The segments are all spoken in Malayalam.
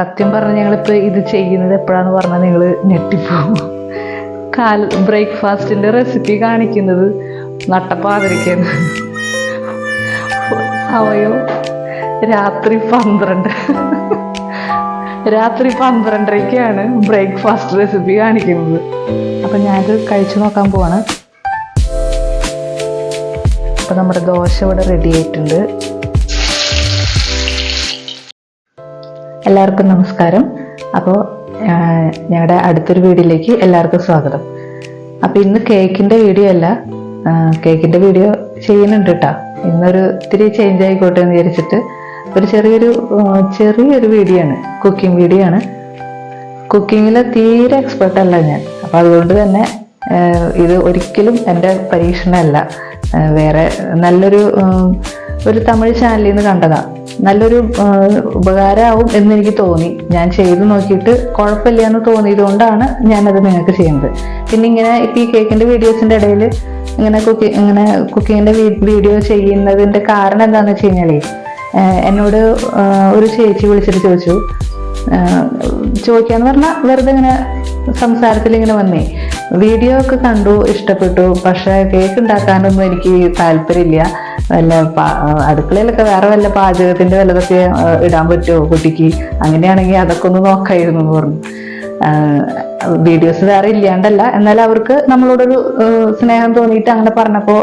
സത്യം പറഞ്ഞാൽ ഞങ്ങളിപ്പോൾ ഇത് ചെയ്യുന്നത് എപ്പോഴാന്ന് പറഞ്ഞാൽ നിങ്ങൾ ഞെട്ടിപ്പോകും കാൽ ബ്രേക്ക്ഫാസ്റ്റിന്റെ റെസിപ്പി കാണിക്കുന്നത് നട്ടപ്പാതിരിക്കുന്നു സമയം രാത്രി പന്ത്രണ്ട്. രാത്രി പന്ത്രണ്ടരയ്ക്കാണ് ബ്രേക്ക്ഫാസ്റ്റ് റെസിപ്പി കാണിക്കുന്നത്. അപ്പം ഞാനിത് കഴിച്ചു നോക്കാൻ പോവാണ്. അപ്പം നമ്മുടെ ദോശ ഇവിടെ റെഡി ആയിട്ടുണ്ട്. എല്ലാവർക്കും നമസ്കാരം. അപ്പോൾ ഞങ്ങളുടെ അടുത്തൊരു വീഡിയോയിലേക്ക് എല്ലാവർക്കും സ്വാഗതം. അപ്പോൾ ഇന്ന് കേക്കിന്റെ വീഡിയോ അല്ല കേക്കിന്റെ വീഡിയോ ചെയ്യുന്നുണ്ട് കേട്ടോ ഇന്നൊരു ഇത്തിരി ചേഞ്ച് ആയിക്കോട്ടെ എന്ന് വിചാരിച്ചിട്ട് ഒരു ചെറിയൊരു ചെറിയൊരു വീഡിയോ ആണ് കുക്കിംഗ് വീഡിയോ ആണ്. കുക്കിങ്ങിൽ തീരെ എക്സ്പെർട്ട് അല്ല ഞാൻ. അപ്പോൾ അതുകൊണ്ട് തന്നെ ഇത് ഒരിക്കലും എന്റെ പരീക്ഷണമല്ല. വേറെ നല്ലൊരു ഒരു തമിഴ് ചാനലിൽ നിന്ന് കണ്ടതാ. നല്ലൊരു ഉപകാരമാവും എന്ന് എനിക്ക് തോന്നി. ഞാൻ ചെയ്ത് നോക്കിയിട്ട് കുഴപ്പമില്ല എന്ന് തോന്നിയതുകൊണ്ടാണ് ഞാനത് നിങ്ങൾക്ക് ചെയ്യുന്നത്. പിന്നെ ഇങ്ങനെ ഇപ്പം ഈ കേക്കിന്റെ വീഡിയോസിന്റെ ഇടയിൽ ഇങ്ങനെ കുക്കി ഇങ്ങനെ കുക്കിങ്ങിന്റെ വീഡിയോ ചെയ്യുന്നതിന്റെ കാരണം എന്താണെന്ന് വെച്ച് കഴിഞ്ഞാൽ എന്നോട് ഒരു ചേച്ചി വിളിച്ചിട്ട് ചോദിച്ചു ചോദിക്കാന്ന് പറഞ്ഞാൽ വെറുതെ ഇങ്ങനെ സംസാരത്തിൽ ഇങ്ങനെ വന്നേ. വീഡിയോ ഒക്കെ കണ്ടു ഇഷ്ടപ്പെട്ടു. പക്ഷെ കേക്ക് ഉണ്ടാക്കാനൊന്നും എനിക്ക് താല്പര്യമില്ല. വല്ല അടുക്കളയിലൊക്കെ വേറെ വല്ല പാചകത്തിന്റെ വല്ലതൊക്കെ ഇടാൻ പറ്റുമോ കുട്ടിക്ക്? അങ്ങനെയാണെങ്കിൽ അതൊക്കെ ഒന്ന് നോക്കായിരുന്നു എന്ന് പറഞ്ഞു. വീഡിയോസ് വേറെ ഇല്ലാണ്ടല്ല. എന്നാൽ അവർക്ക് നമ്മളോടൊരു സ്നേഹം തോന്നിയിട്ട് അങ്ങനെ പറഞ്ഞപ്പോൾ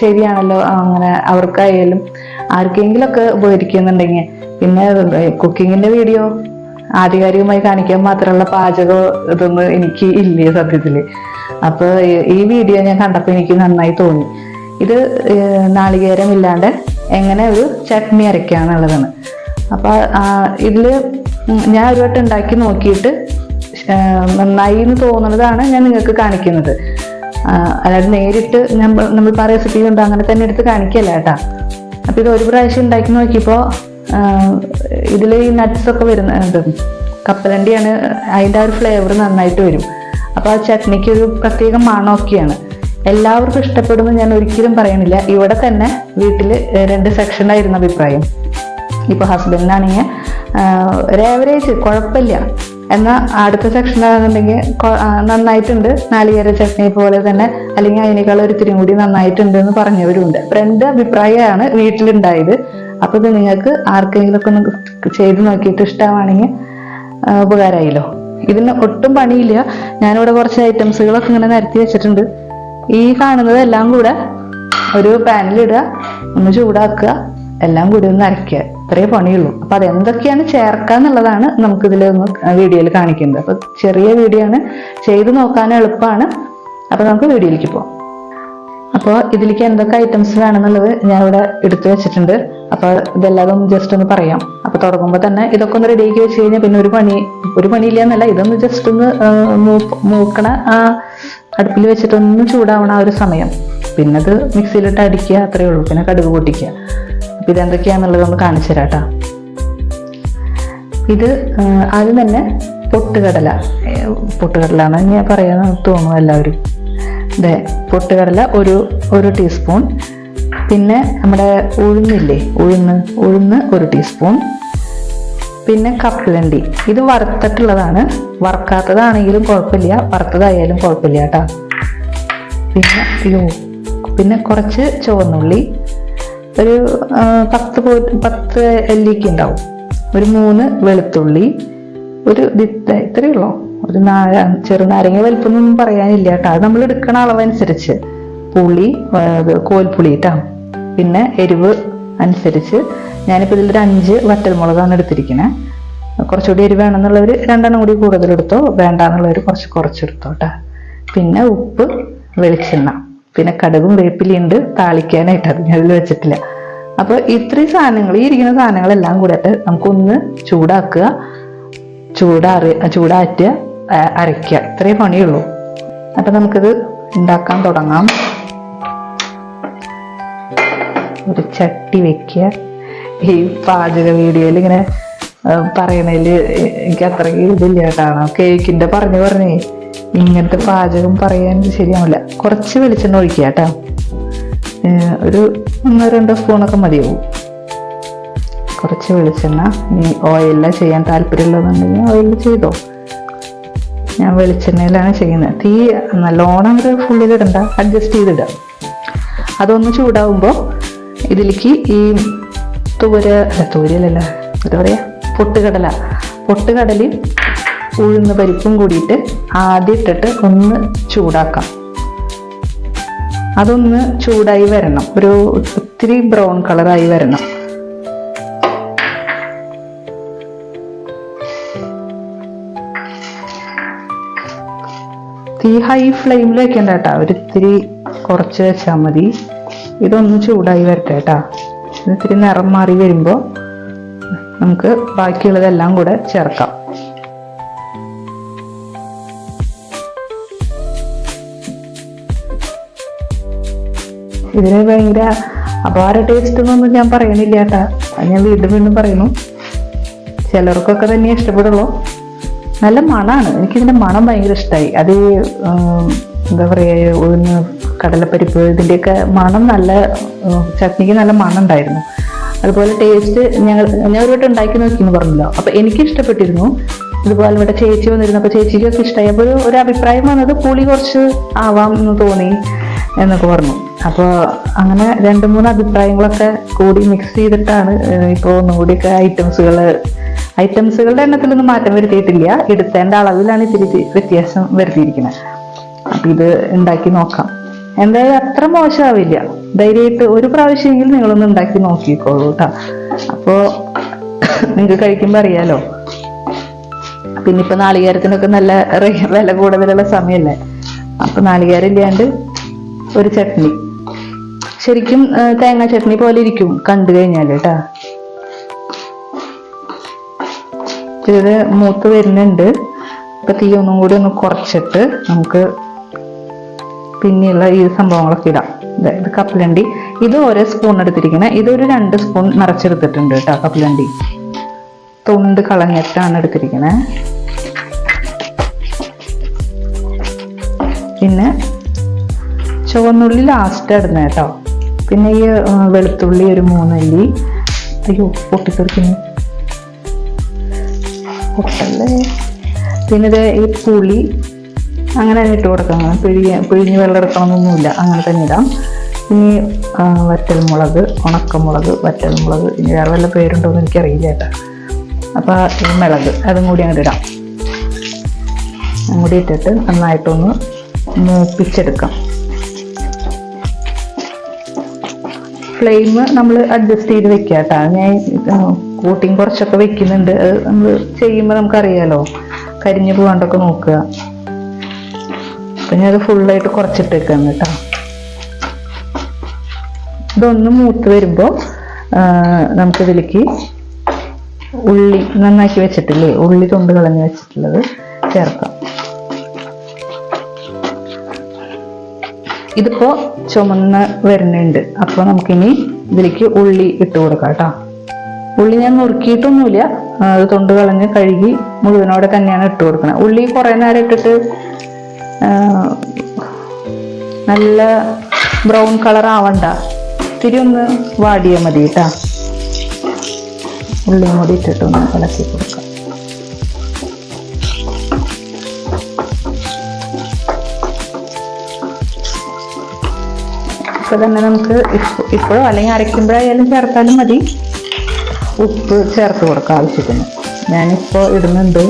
ശരിയാണല്ലോ അങ്ങനെ അവർക്കായാലും ആർക്കെങ്കിലുമൊക്കെ ഉപകരിക്കുന്നുണ്ടെങ്കിൽ. പിന്നെ കുക്കിങ്ങിന്റെ വീഡിയോ ആധികാരികമായി കാണിക്കാൻ മാത്രമുള്ള പാചക ഇതൊന്നും എനിക്ക് ഇല്ല സത്യത്തിൽ അപ്പൊ ഈ- വീഡിയോ ഞാൻ കണ്ടപ്പോൾ എനിക്ക് നന്നായി തോന്നി. ഇത് നാളികേരം ഇല്ലാണ്ട് എങ്ങനെ ഒരു ചട്നി അരയ്ക്കാന്നുള്ളതാണ്. അപ്പൊ ഇതിൽ ഞാൻ ഒരു വട്ടം ഉണ്ടാക്കി നോക്കിയിട്ട് നന്നായി എന്ന് തോന്നുന്നതാണ് ഞാൻ നിങ്ങൾക്ക് കാണിക്കുന്നത്. അതായത് നേരിട്ട് നമ്മൾ നമ്മളിപ്പോൾ റെസിപ്പി ഉണ്ട് അങ്ങനെ തന്നെ എടുത്ത് കാണിക്കല്ല കേട്ടാ. അപ്പൊ ഇത് ഒരു പ്രാവശ്യം ഉണ്ടാക്കി നോക്കിയപ്പോൾ ഇതിൽ ഈ നട്ട്സ് ഒക്കെ വരുന്ന ഇത് കപ്പലണ്ടിയാണ് അതിന്റെ ആ ഒരു ഫ്ലേവർ നന്നായിട്ട് വരും. അപ്പോൾ ആ ചട്നിക്ക് ഒരു പ്രത്യേക മണമൊക്കെയാണ്. എല്ലാവർക്കും ഇഷ്ടപ്പെടുമെന്ന് ഞാൻ ഒരിക്കലും പറയുന്നില്ല. ഇവിടെ തന്നെ വീട്ടിൽ രണ്ട് സെക്ഷനായിരുന്നു അഭിപ്രായം. ഇപ്പോൾ ഹസ്ബൻഡിനാണെങ്കിൽ ഒരു ആവറേജ് കുഴപ്പമില്ല. എന്നാൽ അടുത്ത സെക്ഷനാണെന്നുണ്ടെങ്കിൽ നന്നായിട്ടുണ്ട്. നാളികേര ചട്നി പോലെ തന്നെ അല്ലെങ്കിൽ അതിനേക്കാൾ ഒരു ഇത്തിരി കൂടി നന്നായിട്ടുണ്ട് എന്ന് പറഞ്ഞവരുണ്ട്. അപ്പം രണ്ട് അഭിപ്രായമാണ് വീട്ടിലുണ്ടായത്. അപ്പൊ ഇത് നിങ്ങൾക്ക് ആർക്കെങ്കിലും ഒക്കെ ഒന്ന് ചെയ്ത് നോക്കിയിട്ട് ഇഷ്ടമാണെങ്കിൽ ഉപകാരമായില്ലോ ഇതിന് ഒട്ടും പണിയില്ല. ഞാനിവിടെ കുറച്ച് ഐറ്റംസുകളൊക്കെ ഇങ്ങനെ നിരത്തി വെച്ചിട്ടുണ്ട്. ഈ കാണുന്നതെല്ലാം കൂടെ ഒരു പാനിലിടുക ഒന്ന് ചൂടാക്കുക എല്ലാം കൂടി ഒന്ന് അരയ്ക്കുക. ഇത്രയേ പണിയുള്ളൂ. അപ്പൊ അതെന്തൊക്കെയാണ് ചേർക്കുക എന്നുള്ളതാണ് നമുക്ക് ഇതിൽ ഒന്ന് വീഡിയോയിൽ കാണിക്കുന്നത്. അപ്പൊ ചെറിയ വീഡിയോ ആണ്. ചെയ്ത് നോക്കാൻ എളുപ്പമാണ്. അപ്പൊ നമുക്ക് വീഡിയോയിലേക്ക് പോവാം. അപ്പോൾ ഇതിലേക്ക് എന്തൊക്കെ ഐറ്റംസ് വേണമെന്നുള്ളത് ഞാൻ ഇവിടെ എടുത്തു വെച്ചിട്ടുണ്ട്. അപ്പോൾ ഇതെല്ലാതും ജസ്റ്റ് ഒന്ന് പറയാം. അപ്പോൾ തുടങ്ങുമ്പോൾ തന്നെ ഇതൊക്കെ ഒന്ന് റെഡിയാക്കി വെച്ച് കഴിഞ്ഞാൽ പിന്നെ ഒരു പണി ഒരു പണിയില്ല എന്നല്ല ഇതൊന്ന് ജസ്റ്റ് ഒന്ന് മൂക്കണ ആ അടുപ്പിൽ വെച്ചിട്ടൊന്ന് ചൂടാവണ ആ ഒരു സമയം. പിന്നെ അത് മിക്സിയിലിട്ട് അടിക്കുക അത്രയേ ഉള്ളൂ. പിന്നെ കടുക് പൊട്ടിക്കുക. അപ്പോൾ ഇതെന്തൊക്കെയാണെന്നുള്ളത് ഒന്ന് കാണിച്ചു തരാം കേട്ടോ ഇത് ആദ്യം തന്നെ പൊട്ടുകടല. പൊട്ടുകടലാണ് ഞാൻ പറയാൻ തോന്നുന്നു എല്ലാവരും. അതെ പൊട്ടുകടല ഒരു ഒരു ടീസ്പൂൺ പിന്നെ നമ്മുടെ ഉഴുന്നില്ലേ ഉഴുന്ന് ഉഴുന്ന് ഒരു ടീസ്പൂൺ പിന്നെ കപ്പലണ്ടി. ഇത് വറുത്തിട്ടുള്ളതാണ്. വറുക്കാത്തതാണെങ്കിലും കുഴപ്പമില്ല. വറുത്തതായാലും കുഴപ്പമില്ല കേട്ടോ. പിന്നെ അയ്യോ പിന്നെ കുറച്ച് ചുവന്നുള്ളി. ഒരു പത്ത് പോ- പത്ത് എല്ലിക്ക് ഉണ്ടാവും. ഒരു മൂന്ന് വെളുത്തുള്ളി. ഒരു ഇത്രയേ ഉള്ളൂ? ഒരു നാര ചെറുനാരങ്ങ വലിപ്പമൊന്നും പറയാനില്ല കേട്ടോ. അത് നമ്മൾ എടുക്കണ അളവനുസരിച്ച്. പുളി കോൽപ്പുളി കേട്ടോ പിന്നെ എരിവ് അനുസരിച്ച് ഞാനിപ്പോൾ ഇതിലൊരു അഞ്ച് വറ്റൽമുളകാണ് എടുത്തിരിക്കുന്നത് കുറച്ചുകൂടി എരിവ് വേണമെന്നുള്ളവർ രണ്ടെണ്ണം കൂടി കൂടുതൽ എടുത്തോ വേണ്ടാന്നുള്ളവർ കുറച്ച് കുറച്ചെടുത്തോ കേട്ടോ പിന്നെ ഉപ്പ് വെളിച്ചെണ്ണ. പിന്നെ കടുകും വേപ്പിലിയുണ്ട് താളിക്കാനായിട്ട് അത് ഞാൻ അതിൽ വെച്ചിട്ടില്ല. അപ്പോൾ ഇത്രയും സാധനങ്ങൾ ഈ ഇരിക്കുന്ന സാധനങ്ങളെല്ലാം കൂടിയിട്ട് നമുക്കൊന്ന് ചൂടാക്കുക. ചൂടാറി ചൂടാറ്റുക. അരയ്ക്കുക ഇത്രയും പണിയുള്ളൂ. അപ്പം നമുക്കിത് ഉണ്ടാക്കാൻ തുടങ്ങാം. ഒരു ചട്ടി വെക്കുക ഈ പാചക വീഡിയോയിൽ ഇങ്ങനെ പറയണതിൽ എനിക്ക് അത്രയ്ക്ക് ഇതില്ല കേട്ടാണ്. കേക്കിന്റെ പറഞ്ഞു പറഞ്ഞേ ഇങ്ങനത്തെ പാചകം പറയാൻ ശരിയാവില്ല കുറച്ച് വെളിച്ചെണ്ണ ഒഴിക്കുക കേട്ടോ. ഒരു ഒന്നോ രണ്ടോ സ്പൂണൊക്കെ മതിയാവും. കുറച്ച് വെളിച്ചെണ്ണ. ഇനി ഓയിലിൽ ചെയ്യാൻ താല്പര്യമുള്ളതെന്നുണ്ടെങ്കിൽ ഓയിലിൽ ചെയ്തോ. ഞാൻ വെളിച്ചെണ്ണയിലാണ് ചെയ്യുന്നത്. തീ നല്ലോണം ഒരു ഫുള്ളിലിടണ്ട അഡ്ജസ്റ്റ് ചെയ്തിടുക. അതൊന്ന് ചൂടാവുമ്പോൾ ഇതിലേക്ക് ഈ തൂര അല്ല എന്താ പറയുക പൊട്ടുകടല. പൊട്ടുകടലയും ഉഴുന്ന് പരിപ്പും കൂടിയിട്ട് ആദ്യം ഇട്ടിട്ട് ഒന്ന് ചൂടാക്കാം. അതൊന്ന് ചൂടായി വരണം. ഒരു ഒത്തിരി ബ്രൗൺ കളറായി വരണം. തീ ഹൈ ഫ്ലെയിമിൽ വെക്കണ്ട അവർ ഒരിത്തിരി കുറച്ച് വെച്ചാൽ മതി. ഇതൊന്ന് ചൂടായി വരട്ടെ കേട്ടോ. ഇത് ഇത്തിരി നിറം മാറി വരുമ്പോൾ നമുക്ക് ബാക്കിയുള്ളതെല്ലാം കൂടെ ചേർക്കാം. ഇതിന് ഭയങ്കര അപാര ടേസ്റ്റ് എന്നൊന്നും ഞാൻ പറയണില്ല കേട്ടാ. ഞാൻ വീണ്ടും വീണ്ടും പറയുന്നു. ചിലർക്കൊക്കെ തന്നെ ഇഷ്ടപ്പെടുള്ളൂ. നല്ല മണമാണ് എനിക്കിതിന്റെ മണം ഭയങ്കര ഇഷ്ടമായി അത് എന്താ പറയുക ഒന്ന് കടലപ്പരിപ്പ് ഇതിന്റെയൊക്കെ മണം നല്ല ചട്നിക്ക് നല്ല മണം ഉണ്ടായിരുന്നു. അതുപോലെ ടേസ്റ്റ് ഞങ്ങൾ ഞാൻ ഒരു വട്ടം ഉണ്ടാക്കി നോക്കി എന്ന് പറഞ്ഞല്ലോ. അപ്പോൾ എനിക്ക് ഇഷ്ടപ്പെട്ടിരുന്നു. ഇതുപോലെ ഇവിടെ ചേച്ചി വന്നിരുന്നു. അപ്പോൾ ചേച്ചിക്കൊക്കെ ഇഷ്ടമായി അപ്പോൾ ഒരു ഒരു അഭിപ്രായം വന്നത് പുളി കുറച്ച് ആവാം എന്ന് തോന്നി എന്നൊക്കെ പറഞ്ഞു. അപ്പോൾ അങ്ങനെ രണ്ട് മൂന്ന് അഭിപ്രായങ്ങളൊക്കെ കൂടി മിക്സ് ചെയ്തിട്ടാണ് ഇപ്പോൾ ഒന്നുകൂടിയൊക്കെ ഐറ്റംസുകൾ ഐറ്റംസുകളുടെ എണ്ണത്തിലൊന്നും മാറ്റം വരുത്തിയിട്ടില്ല. എടുത്തേണ്ട അളവിലാണ് ഇത്തിരി വ്യത്യാസം വരുത്തിയിരിക്കുന്നത്. അപ്പൊ ഇത് ഉണ്ടാക്കി നോക്കാം. എന്തായാലും അത്ര മോശമാവില്ല. ധൈര്യമായിട്ട് ഒരു പ്രാവശ്യമെങ്കിലും നിങ്ങളൊന്ന് ഉണ്ടാക്കി നോക്കിക്കോളൂ കേട്ടോ അപ്പോൾ നിങ്ങൾക്ക് കഴിക്കുമ്പോൾ അറിയാലോ. പിന്നെ ഇപ്പം നാളികേരത്തിനൊക്കെ നല്ല വില കൂടുതലുള്ള സമയമല്ലേ? അപ്പൊ നാളികേരം ഇല്ലാണ്ട് ഒരു ചട്നി. ശരിക്കും തേങ്ങാ ചട്നി പോലെ ഇരിക്കും കണ്ടു കഴിഞ്ഞാൽ കേട്ടാ ഇത് മൂത്ത് വരുന്നുണ്ട്. അപ്പം തീ ഒന്നും കൂടി ഒന്ന് കുറച്ചിട്ട് നമുക്ക് പിന്നെയുള്ള ഈ സംഭവങ്ങളൊക്കെ ഇടാം. ഇത് കപ്പലണ്ടി. ഇത് ഓരോ സ്പൂൺ എടുത്തിരിക്കണം. ഇതൊരു രണ്ട് സ്പൂൺ നിറച്ചെടുത്തിട്ടുണ്ട് കേട്ടോ കപ്പലണ്ടി. തൊണ്ട് കളഞ്ഞിട്ടാണ് എടുത്തിരിക്കുന്നത് പിന്നെ ചുവന്നുള്ളി ലാസ്റ്റ് ഇടുന്ന കേട്ടോ. പിന്നെ ഈ വെളുത്തുള്ളി ഒരു മൂന്നല്ലി. അയ്യോ പൊട്ടിത്തെറിക്കുന്നു. പൊട്ടല്ലേ പിന്നെ ഇത് ഈ പുളി അങ്ങനെ തന്നെ ഇട്ട് കൊടുക്കാം പിഴിഞ്ഞ് പിഴിഞ്ഞ് വെള്ളം എടുക്കണമെന്നൊന്നുമില്ല. അങ്ങനെ തന്നെ ഇടാം. ഇനി വറ്റൽമുളക് ഉണക്കമുളക് വറ്റൽമുളക് ഇനി വേറെ വല്ല പേരുണ്ടോ എന്ന് എനിക്കറിയില്ല കേട്ടോ. അപ്പോൾ ഈ മിളക് അതും കൂടി അങ്ങോട്ട് ഇടാം. അങ്ങോട്ട് ഇട്ടിട്ട് നന്നായിട്ടൊന്ന് മൂപ്പിച്ചെടുക്കാം. ഫ്ലെയിം നമ്മൾ അഡ്ജസ്റ്റ് ചെയ്ത് വെക്കാം കേട്ടോ ഞാൻ കൂട്ടിയും കുറച്ചൊക്കെ വെക്കുന്നുണ്ട്. അത് നമ്മൾ ചെയ്യുമ്പോൾ നമുക്കറിയാലോ. കരിഞ്ഞു പോകാണ്ടൊക്കെ നോക്കുക. അപ്പം ഞാനത് ഫുള്ളായിട്ട് കുറച്ചിട്ട് വെക്കാം കേട്ടോ. ഇതൊന്ന് മൂത്ത് വരുമ്പോൾ നമുക്കിതിലേക്ക് ഉള്ളി നന്നാക്കി വെച്ചിട്ടില്ലേ? ഉള്ളി തൊണ്ട് കളഞ്ഞ് വെച്ചിട്ടുള്ളത് ചേർക്കാം. ഇതിപ്പോ ചുമന്ന് വരുന്നുണ്ട്. അപ്പോൾ നമുക്കിനി ഇതിലേക്ക് ഉള്ളി ഇട്ട് കൊടുക്കാം കേട്ടോ. ഉള്ളി ഞാൻ നുറുക്കിയിട്ടൊന്നുമില്ല. അത് തൊണ്ട് കളഞ്ഞ് കഴുകി മുഴുവനോടെ തന്നെയാണ് ഇട്ട് കൊടുക്കുന്നത്. ഉള്ളി കുറേ നേരം ഇട്ടിട്ട് നല്ല ബ്രൗൺ കളർ ആവണ്ട. ഇത്തിരി ഒന്ന് വാടിയാൽ മതി കേട്ടാ. ഉള്ളിയും കൂടി ഇട്ടിട്ടൊന്ന് ഇളക്കി കൊടുക്കാം. ഇപ്പൊ തന്നെ നമുക്ക് ഇപ്പ- ഇപ്പോഴോ അല്ലെങ്കിൽ അരയ്ക്കുമ്പോഴായാലും ചേർത്താലും മതി. ഉപ്പ് ചേർത്ത് കൊടുക്കാൻ ആവശ്യത്തിന്. ഞാനിപ്പോൾ ഇടുന്നുണ്ട്.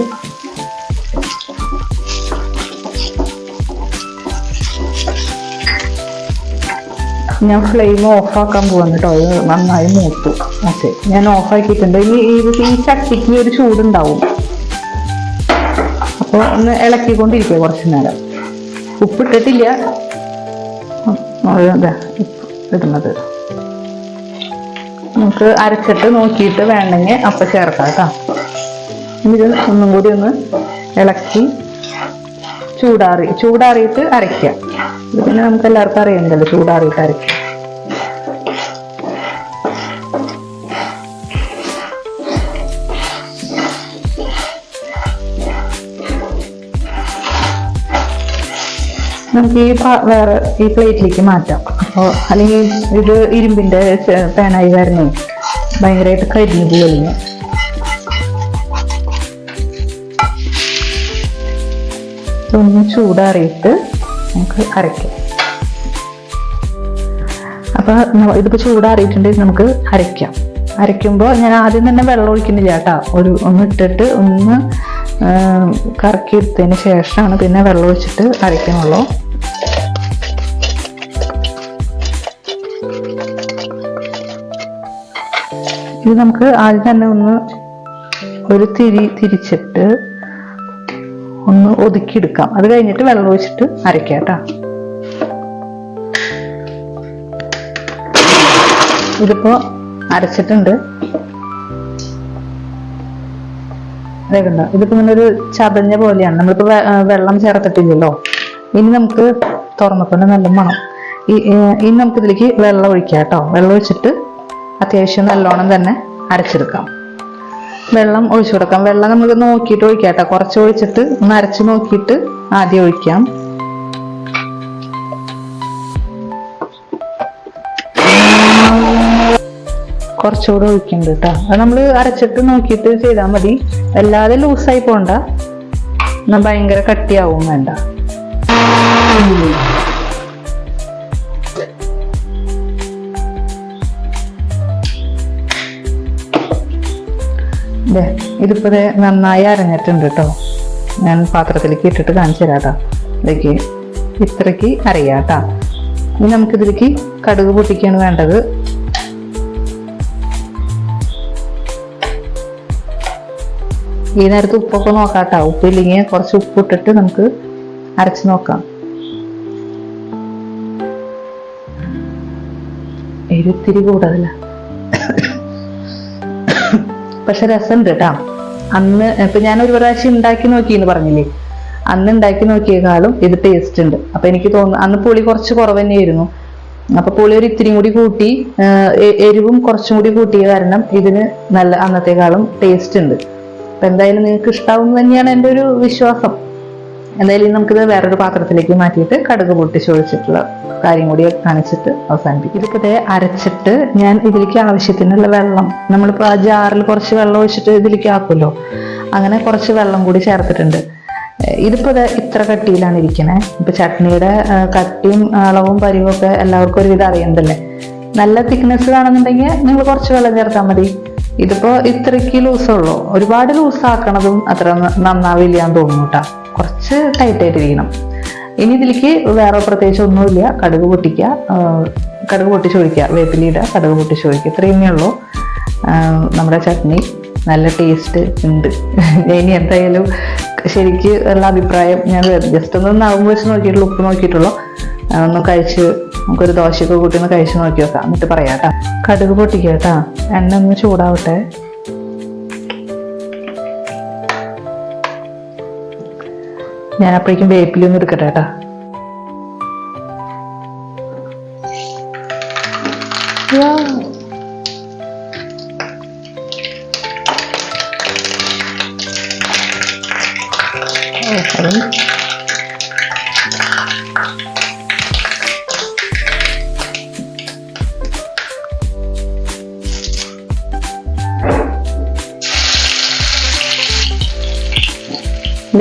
ഞാൻ ഫ്ലെയിം ഓഫ് ആക്കാൻ പോകുന്നു കേട്ടോ ഇത് നന്നായി മൂത്തു. ഓക്കെ. ഞാൻ ഓഫ് ആക്കിയിട്ടുണ്ട്. ഇനി ഇത് ഈ ചട്ടിക്ക് ഒരു ചൂടുണ്ടാവും. അപ്പോൾ ഒന്ന് ഇളക്കിക്കൊണ്ടിരിക്കുക കുറച്ച് നേരം. ഉപ്പിട്ടിട്ടില്ല. ഇടുന്നത്. നമുക്ക് അരച്ചിട്ട് നോക്കിയിട്ട് വേണമെങ്കിൽ അപ്പം ചേർക്കാം കേട്ടോ. ഇത് ഒന്നും കൂടി ഒന്ന് ഇളക്കി ചൂടാറി ചൂടാറിയിട്ട് അരയ്ക്കുക ഇത് പിന്നെ നമുക്ക് എല്ലാവർക്കും അറിയണ്ടല്ലോ ചൂടാറിയിട്ട് അരയ്ക്കുക നമുക്ക് ഈ വേറെ ഈ പ്ലേറ്റിലേക്ക് മാറ്റാം. അപ്പോൾ അല്ലെങ്കിൽ ഇത് ഇരുമ്പിന്റെ പാനായി വരണേ ഭയങ്കരമായിട്ട് കരിഞ്ഞു പോലെ ഒന്ന് ചൂടാറിയിട്ട് നമുക്ക് അരയ്ക്കാം. അപ്പോൾ ഇതിപ്പോൾ ഇതിപ്പോ ചൂടാറിയിട്ടുണ്ടെങ്കിൽ നമുക്ക് അരയ്ക്കാം. അരയ്ക്കുമ്പോൾ ഞാൻ ആദ്യം തന്നെ വെള്ളം ഒഴിക്കുന്നില്ല കേട്ടോ. ഒരു ഒന്ന് ഇട്ടിട്ട് ഒന്ന് ആ, കറക്കി എടുത്തതിന് ശേഷമാണ് പിന്നെ വെള്ളം ഒഴിച്ചിട്ട് അരയ്ക്കുന്നുള്ളൂ ഇത് നമുക്ക് ആദ്യം തന്നെ ഒന്ന് ഒരു തിരി തിരിച്ചിട്ട് ഒന്ന് ഒതുക്കിയെടുക്കാം. അത് കഴിഞ്ഞിട്ട് വെള്ളം ഒഴിച്ചിട്ട് അരയ്ക്കാം കേട്ടോ. ഇതിപ്പോ അരച്ചിട്ടുണ്ട്. അതേ കണ്ടോ ഇതിപ്പോ ഇങ്ങനെ ഒരു ചതഞ്ഞ പോലെയാണ്. നമ്മളിപ്പോ വെള്ളം ചേർത്തിട്ടില്ലല്ലോ. ഇനി നമുക്ക് തുറന്നപ്പോൾ നല്ല മണം. ഇനി നമുക്ക് ഇതിലേക്ക് വെള്ളം ഒഴിക്കാം കേട്ടോ. വെള്ളം ഒഴിച്ചിട്ട് അത്യാവശ്യം നല്ലോണം തന്നെ അരച്ചെടുക്കാം. വെള്ളം ഒഴിച്ചു കൊടുക്കാം. വെള്ളം നമുക്ക് നോക്കിയിട്ട് ഒഴിക്കാം കേട്ടോ. കുറച്ച് ഒഴിച്ചിട്ട് ഒന്ന് അരച്ച് നോക്കിയിട്ട് ആദ്യം ഒഴിക്കാം. കുറച്ചുകൂടെ ഒഴിക്കുന്നുണ്ട് കേട്ടോ അത് നമ്മൾ അരച്ചിട്ട് നോക്കിയിട്ട് ചെയ്താൽ മതി. വല്ലാതെ ലൂസായി പോണ്ട. എന്നാൽ ഭയങ്കര കട്ടിയാവും വേണ്ട. ഇതിപ്പോ നന്നായി അരഞ്ഞിട്ടുണ്ട് കേട്ടോ ഞാൻ പാത്രത്തിലേക്ക് ഇട്ടിട്ട് കാണിച്ചു തരാം ഇതൊക്കെ ഇത്രയ്ക്ക് അറിയാം കേട്ടോ ഇനി നമുക്കിതിലേക്ക് കടുക് പൊട്ടിക്കാണ് വേണ്ടത്. ഈ നേരത്ത് ഉപ്പൊക്കെ നോക്കാം കേട്ടോ ഉപ്പില്ലെങ്കിൽ കുറച്ച് ഉപ്പ് ഇട്ടിട്ട് നമുക്ക് അരച്ച് നോക്കാം. എരുത്തിരി കൂടുതല. പക്ഷെ രസമുണ്ട് കേട്ടാ. അന്ന് ഇപ്പൊ ഞാൻ ഒരു പ്രാവശ്യം ഉണ്ടാക്കി നോക്കി എന്ന് പറഞ്ഞില്ലേ? അന്ന് ഉണ്ടാക്കി നോക്കിയേക്കാളും ഇത് ടേസ്റ്റ് ഉണ്ട്. അപ്പൊ എനിക്ക് തോന്നുന്നു അന്ന് പുളി കുറച്ച് കുറവ് തന്നെയായിരുന്നു അപ്പൊ പുളി ഒരു ഇത്തിരി കൂടി കൂട്ടി എരിവും കുറച്ചും കൂടി കൂട്ടിയ കാരണം ഇതിന് നല്ല അന്നത്തെക്കാളും ടേസ്റ്റ് ഉണ്ട്. അപ്പൊ എന്തായാലും നിങ്ങൾക്ക് ഇഷ്ടാവും തന്നെയാണ് എന്റെ ഒരു വിശ്വാസം. എന്തായാലും നമുക്കിത് വേറൊരു പാത്രത്തിലേക്ക് മാറ്റിയിട്ട് കടുക് പൊട്ടിച്ച് ഒഴിച്ചിട്ടുള്ള കാര്യം കൂടി കാണിച്ചിട്ട് അവസാനിപ്പിക്കും. ഇതിപ്പോ അരച്ചിട്ട് ഞാൻ ഇതിലേക്ക് ആവശ്യത്തിനുള്ള വെള്ളം നമ്മളിപ്പോ ആ ജാറിൽ കുറച്ച് വെള്ളം ഒഴിച്ചിട്ട് ഇതിലേക്ക് ആക്കുമല്ലോ? അങ്ങനെ കുറച്ച് വെള്ളം കൂടി ചേർത്തിട്ടുണ്ട്. ഇതിപ്പോ ഇത്ര കട്ടിയിലാണ് ഇരിക്കണേ. ഇപ്പൊ ചട്നിയുടെ കട്ടിയും അളവും പരിവും ഒക്കെ എല്ലാവർക്കും ഒരുവിധം അറിയണ്ടല്ലേ നല്ല തിക്നെസ് വേണമെന്നുണ്ടെങ്കിൽ നിങ്ങൾ കുറച്ച് വെള്ളം ചേർത്താൽ മതി. ഇതിപ്പോ ഇത്രയ്ക്ക് ലൂസുള്ളൂ ഒരുപാട് ലൂസ് ആക്കണതും അത്ര നന്നാവില്ല എന്ന് തോന്നുന്നു കേട്ടോ കുറച്ച് ടൈറ്റ് ആയിട്ടിരിക്കണം ഇനി ഇതിലേക്ക് വേറെ പ്രത്യേകിച്ച് ഒന്നുമില്ല. കടുക് പൊട്ടിക്കുക. കടുക് പൊട്ടിച്ച് ഒഴിക്കുക വേപ്പിലിടുക കടുക് പൊട്ടിച്ച് ഒഴിക്കുക ഇത്രയുമേ ഉള്ളൂ. നമ്മുടെ ചട്നി. നല്ല ടേസ്റ്റ് ഉണ്ട്. ഇനി എന്തായാലും ശരിക്ക് ഉള്ള അഭിപ്രായം ഞാൻ ജസ്റ്റ് ഒന്ന് നാവും വെച്ച് നോക്കിയിട്ടുള്ളൂ ഉപ്പ് നോക്കിയിട്ടുള്ളൂ. ഒന്ന് കഴിച്ച് നമുക്കൊരു ദോശയൊക്കെ കൂട്ടി ഒന്ന് കഴിച്ചു നോക്കി നോക്കാം എന്നിട്ട് പറയാം കേട്ടോ കടുക് പൊട്ടിക്കുക കേട്ടോ എണ്ണ ഒന്ന് ചൂടാവട്ടെ. ഞാൻ അപ്പോഴേക്കും വേപ്പിലൊന്നും എടുക്കട്ടെ കേട്ടാ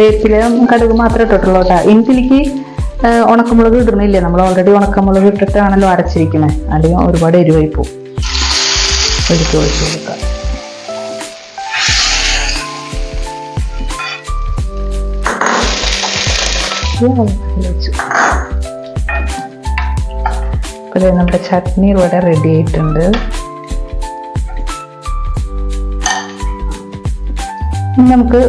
വേപ്പില കടുക് മാത്രമേ ഇട്ടിട്ടുള്ളൂ കേട്ടോ. ഇനിത്തിലേക്ക് ഉണക്കമുളക് ഇടുന്നില്ല? നമ്മൾ ഓൾറെഡി ഉണക്കമുളക് ഇട്ടിട്ടാണല്ലോ അരച്ചിരിക്കുന്നത്. അല്ലെങ്കിൽ ഒരുപാട് എരിവായി പോകും ഒഴിച്ചു കൊടുക്കാം. വെച്ചു നമ്മുടെ ചട്നി ഇവിടെ റെഡി ആയിട്ടുണ്ട്. നമുക്ക്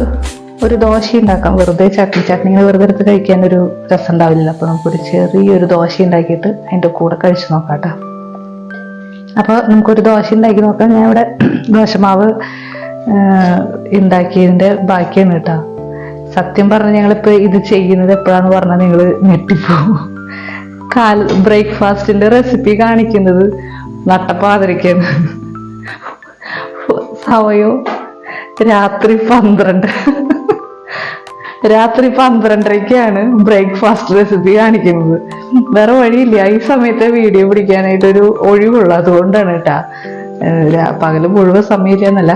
ഒരു ദോശ ഉണ്ടാക്കാം. വെറുതെ ചട്നി ചട്നി ഇങ്ങനെ വെറുതെ എടുത്ത് കഴിക്കാൻ ഒരു രസം ഉണ്ടാവില്ല അപ്പൊ നമുക്കൊരു ചെറിയൊരു ദോശ ഉണ്ടാക്കിയിട്ട് അതിന്റെ കൂടെ കഴിച്ചു നോക്കാം കേട്ടോ അപ്പൊ നമുക്കൊരു ദോശ ഉണ്ടാക്കി നോക്കാം. ഞാൻ ഇവിടെ ദോശമാവ് ഉണ്ടാക്കിയതിന്റെ ബാക്കിയാണ് കേട്ടോ. സത്യം പറഞ്ഞ ഞങ്ങളിപ്പോ ഇത് ചെയ്യുന്നത് എപ്പോഴാന്ന് പറഞ്ഞാൽ നിങ്ങൾ ഞെട്ടിപ്പോവും കാൽ ബ്രേക്ക്ഫാസ്റ്റിന്റെ റെസിപ്പി കാണിക്കുന്നത് നട്ടപ്പാതിരിക്കാണ്. സമയോ രാത്രി പന്ത്രണ്ട്. രാത്രി പന്ത്രണ്ടരയ്ക്കാണ് ബ്രേക്ക്ഫാസ്റ്റ് റെസിപ്പി കാണിക്കുന്നത്. വേറെ വഴിയില്ല. ഈ സമയത്തെ വീഡിയോ പിടിക്കാനായിട്ട് ഒരു ഒഴിവുള്ളൂ. അതുകൊണ്ടാണ് കേട്ടാ പകൽ മുഴുവൻ സമയമില്ല എന്നല്ല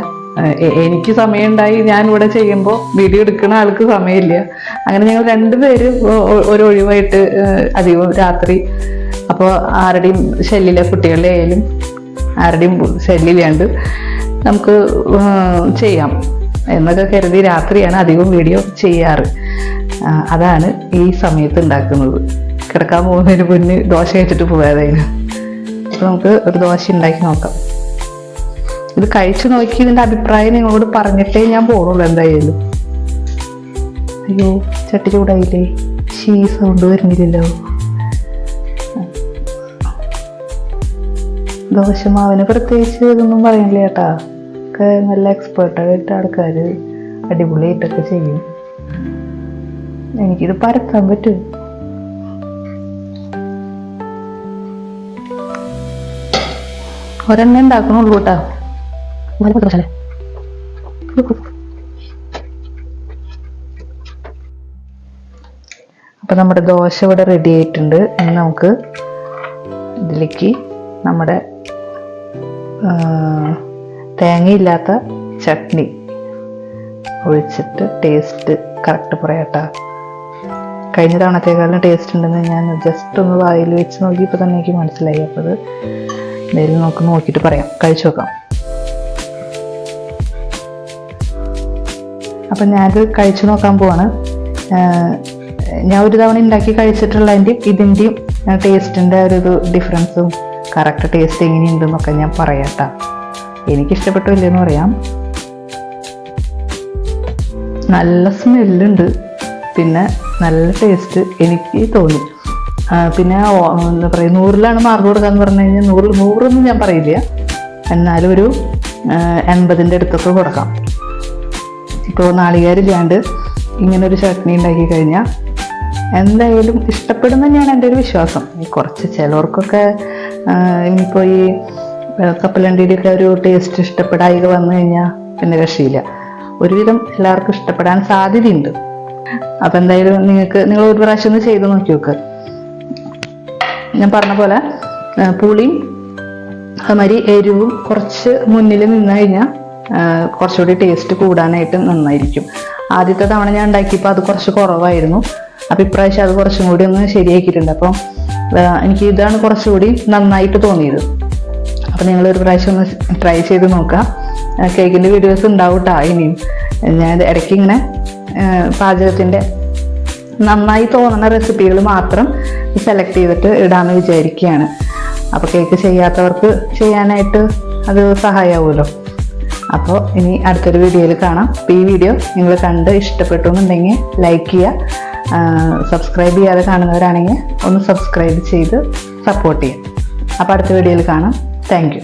എനിക്ക് സമയമുണ്ടായി. ഞാൻ ഇവിടെ ചെയ്യുമ്പോൾ വീഡിയോ എടുക്കുന്ന ആൾക്ക് സമയമില്ല. അങ്ങനെ ഞങ്ങൾ രണ്ടുപേരും ഒരു ഒഴിവായിട്ട് അധികം രാത്രി. അപ്പോൾ ആരുടെയും ശല്യമില്ല. കുട്ടികളുടെ ആയാലും ആരുടെയും ശല്യമില്ലാണ്ട് നമുക്ക് ചെയ്യാം. എന്നൊക്കെ കരുതി രാത്രിയാണ് അധികം വീഡിയോ ചെയ്യാറ്. അതാണ് ഈ സമയത്ത് ഉണ്ടാക്കുന്നത്. കിടക്കാൻ പോകുന്നതിന് മുന്നേ ദോശ കഴിച്ചിട്ട് പോയതായിരുന്നു അപ്പോൾ നമുക്ക് ഒരു ദോശ ഉണ്ടാക്കി നോക്കാം. ഇത് കഴിച്ചു നോക്കി ഇതിന്റെ അഭിപ്രായം നിങ്ങളോട് പറഞ്ഞിട്ടേ ഞാൻ പോകുള്ളൂ എന്തായാലും. അയ്യോ ചട്ടി ചൂടായില്ലേ? ഷീ സൗണ്ട് വരുന്നില്ലല്ലോ. ദോശമാവിന് പ്രത്യേകിച്ച് ഇതൊന്നും പറയണില്ല ചേട്ടാ ഒക്കെ നല്ല എക്സ്പേർട്ടായിട്ട് ആൾക്കാർ അടിപൊളിയായിട്ടൊക്കെ ചെയ്യും. എനിക്കിത് പരത്താൻ പറ്റും? ഒരെണ്ണ ഉണ്ടാക്കണുള്ളൂ കേട്ടാ. അപ്പൊ നമ്മുടെ ദോശ ഇവിടെ റെഡി ആയിട്ടുണ്ട്. ഇനി നമുക്ക് ഇതിലേക്ക് നമ്മുടെ തേങ്ങയില്ലാത്ത ചട്നി. ഒഴിച്ചിട്ട് ടേസ്റ്റ് കറക്റ്റ് പറയാട്ടാ. കഴിഞ്ഞ തവണത്തേക്കാളും ടേസ്റ്റ് ഉണ്ടെന്ന് ഞാൻ ജസ്റ്റ് ഒന്ന് വായിൽ വെച്ച് നോക്കിയപ്പോൾ തന്നെ എനിക്ക് മനസ്സിലായി. അപ്പോൾ അത് എന്തായാലും നമുക്ക് നോക്കിയിട്ട് പറയാം. കഴിച്ചു നോക്കാം. അപ്പം ഞാനത് കഴിച്ചു നോക്കാൻ പോവാണ്. ഞാൻ ഒരു തവണ ഉണ്ടാക്കി കഴിച്ചിട്ടുള്ളതിന്റെയും ഇതിന്റെയും ടേസ്റ്റിന്റെ ഒരു ഡിഫറൻസും കറക്റ്റ് ടേസ്റ്റ് എങ്ങനെയുണ്ടെന്നൊക്കെ ഞാൻ പറയാട്ടാ. എനിക്ക് ഇഷ്ടപ്പെട്ടു ഇല്ലെന്ന് പറയാം. നല്ല സ്മെല്ലുണ്ട്. പിന്നെ നല്ല ടേസ്റ്റ് എനിക്ക് തോന്നി. പിന്നെ എന്താ പറയുക നൂറിലാണ് മാർക്ക് കൊടുക്കാന്ന് പറഞ്ഞു കഴിഞ്ഞാൽ നൂറിൽ നൂറൊന്നും ഞാൻ പറയില്ല. എന്നാലും ഒരു എൺപതിന്റെ അടുത്തൊക്കെ കൊടുക്കാം. ഇപ്പോൾ നാളികേരില്ലാണ്ട് ഇങ്ങനെ ഒരു ചട്നി ഉണ്ടാക്കി കഴിഞ്ഞാൽ എന്തായാലും ഇഷ്ടപ്പെടുന്ന ഞാൻ എന്റെ ഒരു വിശ്വാസം. കുറച്ച് ചിലവർക്കൊക്കെ ഇനിയിപ്പോൾ ഈ കപ്പലണ്ടിയുടെയൊക്കെ ഒരു ടേസ്റ്റ് ഇഷ്ടപ്പെടായിക വന്നു കഴിഞ്ഞാൽ പിന്നെ രക്ഷയില്ല. ഒരുവിധം എല്ലാവർക്കും ഇഷ്ടപ്പെടാൻ സാധ്യതയുണ്ട്. അപ്പം എന്തായാലും നിങ്ങൾക്ക് നിങ്ങൾ ഒരു പ്രാവശ്യം ഒന്ന് ചെയ്ത് നോക്കി നോക്ക്. ഞാൻ പറഞ്ഞ പോലെ പുളിയും അതുമാതിരി എരിവും കുറച്ച് മുന്നിൽ നിന്ന് കഴിഞ്ഞാൽ കുറച്ചുകൂടി ടേസ്റ്റ് കൂടാനായിട്ട് നന്നായിരിക്കും. ആദ്യത്തെ തവണ ഞാൻ ഉണ്ടാക്കിയപ്പോൾ അത് കുറച്ച് കുറവായിരുന്നു. അപ്പം ഇപ്രാവശ്യം അത് കുറച്ചും കൂടി ഒന്ന് ശരിയാക്കിയിട്ടുണ്ട്. അപ്പം എനിക്ക് ഇതാണ് കുറച്ചുകൂടി നന്നായിട്ട് തോന്നിയത്. അപ്പം നിങ്ങൾ ഒരു പ്രാവശ്യം ഒന്ന് ട്രൈ ചെയ്ത് നോക്കാം കേക്കിന്റെ വീഡിയോസ് ഉണ്ടാവും കേട്ടോ ഇനിയും. ഞാൻ ഇടയ്ക്ക് ഇങ്ങനെ പാചകത്തിന്റെ നന്നായി തോന്നുന്ന റെസിപ്പികൾ മാത്രം സെലക്ട് ചെയ്തിട്ട് ഇടാമെന്ന് വിചാരിക്കുകയാണ്. അപ്പോൾ കേക്ക് ചെയ്യാത്തവർക്ക് ചെയ്യാനായിട്ട് അത് സഹായമാവുമല്ലോ അപ്പോൾ ഇനി അടുത്തൊരു വീഡിയോയിൽ കാണാം. അപ്പോൾ ഈ വീഡിയോ നിങ്ങൾ കണ്ട് ഇഷ്ടപ്പെട്ടു എന്നുണ്ടെങ്കിൽ ലൈക്ക് ചെയ്യുക. സബ്സ്ക്രൈബ് ചെയ്യാതെ കാണുന്നവരാണെങ്കിൽ ഒന്ന് സബ്സ്ക്രൈബ് ചെയ്ത് സപ്പോർട്ട് ചെയ്യുക. അപ്പോൾ അടുത്ത വീഡിയോയിൽ കാണാം. Thank you